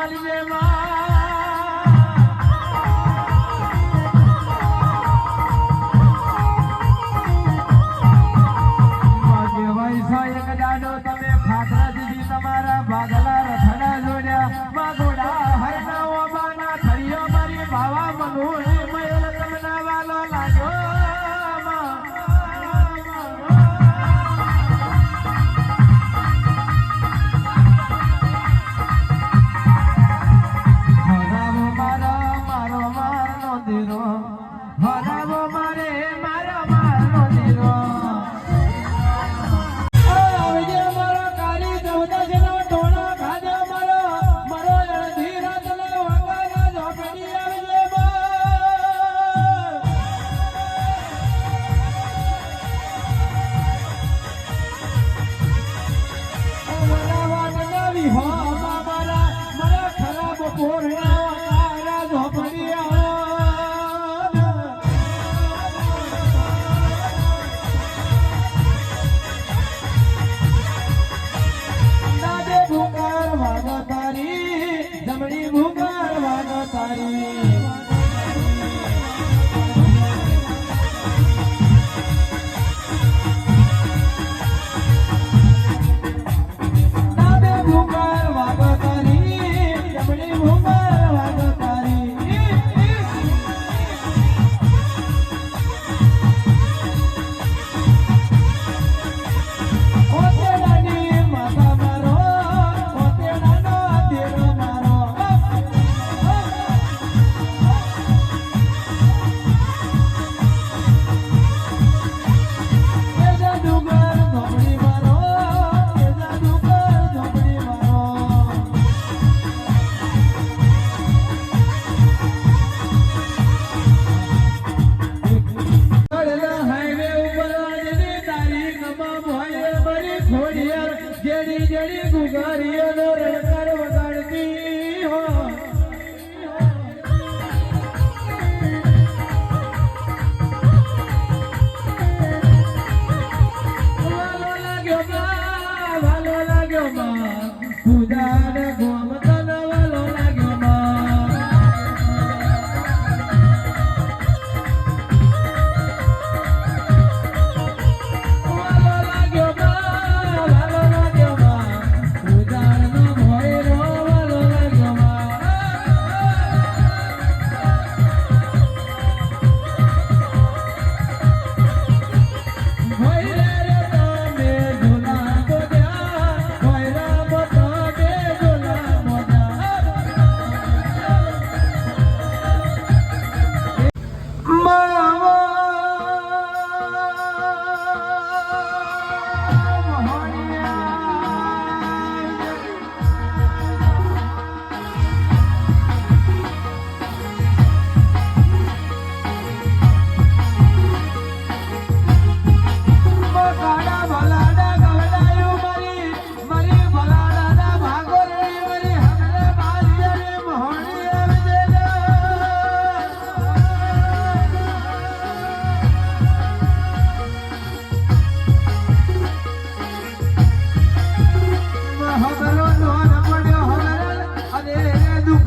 મારી બેમાં ભાગલા રથડા જોડ્યા માં ઘોડા થરિયો મારી ભાવા મનોર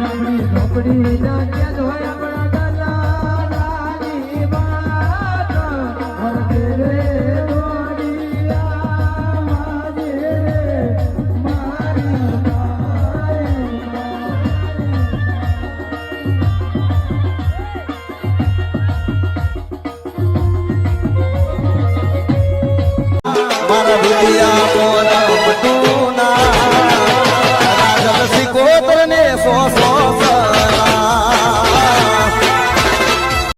આપણી ઝોપડી ના ક્યાં